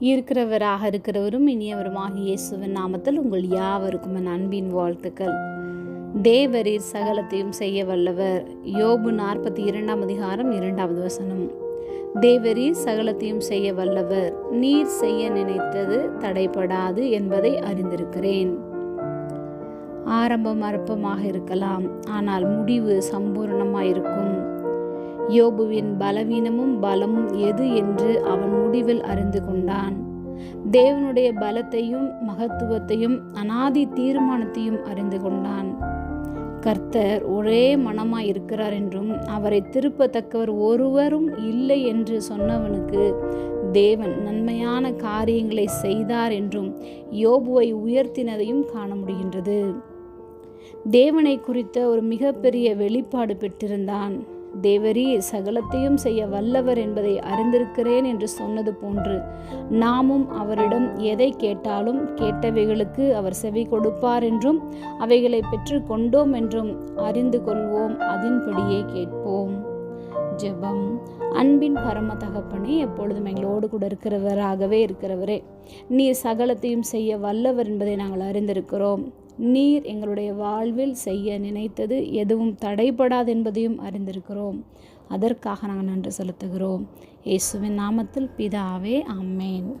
இருக்கிறவராக இருக்கிறவரும் இனியவருமாக இயேசுவின் நாமத்தில் உங்கள் யாவருக்கும் என் அன்பின் வாழ்த்துக்கள். தேவரீர் சகலத்தையும் செய்ய வல்லவர். யோபு நாற்பத்தி இரண்டாம் அதிகாரம் இரண்டாவது வசனம். தேவரீர் சகலத்தையும் செய்ய வல்லவர். நீர் செய்ய நினைத்தது தடைபடாது என்பதை அறிந்திருக்கிறேன். ஆரம்பம் அற்பமாக இருக்கலாம். ஆனால் முடிவு சம்பூர்ணமாக இருக்கும் யோபுவின் பலவீனமும் பலமும் எது என்று அவன் முடிவில் அறிந்து கொண்டான். தேவனுடைய பலத்தையும் மகத்துவத்தையும் அனாதி தீர்மானத்தையும் அறிந்து கொண்டான். கர்த்தர் ஒரே மனமாய் இருக்கிறார் என்றும் அவரை திருப்பத்தக்கவர் ஒருவரும் இல்லை என்று சொன்னவனுக்கு தேவன் நன்மையான காரியங்களை செய்தார் என்றும் யோபுவை உயர்த்தினதையும் காண முடிகின்றது. தேவனை குறித்த ஒரு மிகப்பெரிய வெளிப்பாடு பெற்றிருந்தான். தேவரீ சகலத்தையும் செய்ய வல்லவர் என்பதை அறிந்திருக்கிறேன் என்று சொன்னது போன்று நாமும் அவரிடம் எதை கேட்டாலும் கேட்டவைகளுக்கு அவர் செவி கொடுப்பார் என்றும் அவைகளை பெற்று கொண்டோம் என்றும் அறிந்து கொள்வோம் அதன்படியே கேட்போம். ஜெபம். அன்பின் பரம தகப்பனே எப்பொழுதும் எங்களோடு கூட இருக்கிறவராகவே இருக்கிறவரே நீர் சகலத்தையும் செய்ய வல்லவர் என்பதை நாங்கள் அறிந்திருக்கிறோம். நீர் எங்களுடைய வாழ்வில் செய்ய நினைத்தது எதுவும் தடைபடாது என்பதையும் அறிந்திருக்கிறோம். அதற்காக நாங்கள் நன்றி செலுத்துகிறோம். இயேசுவின் நாமத்தில் பிதாவே அம்மேன்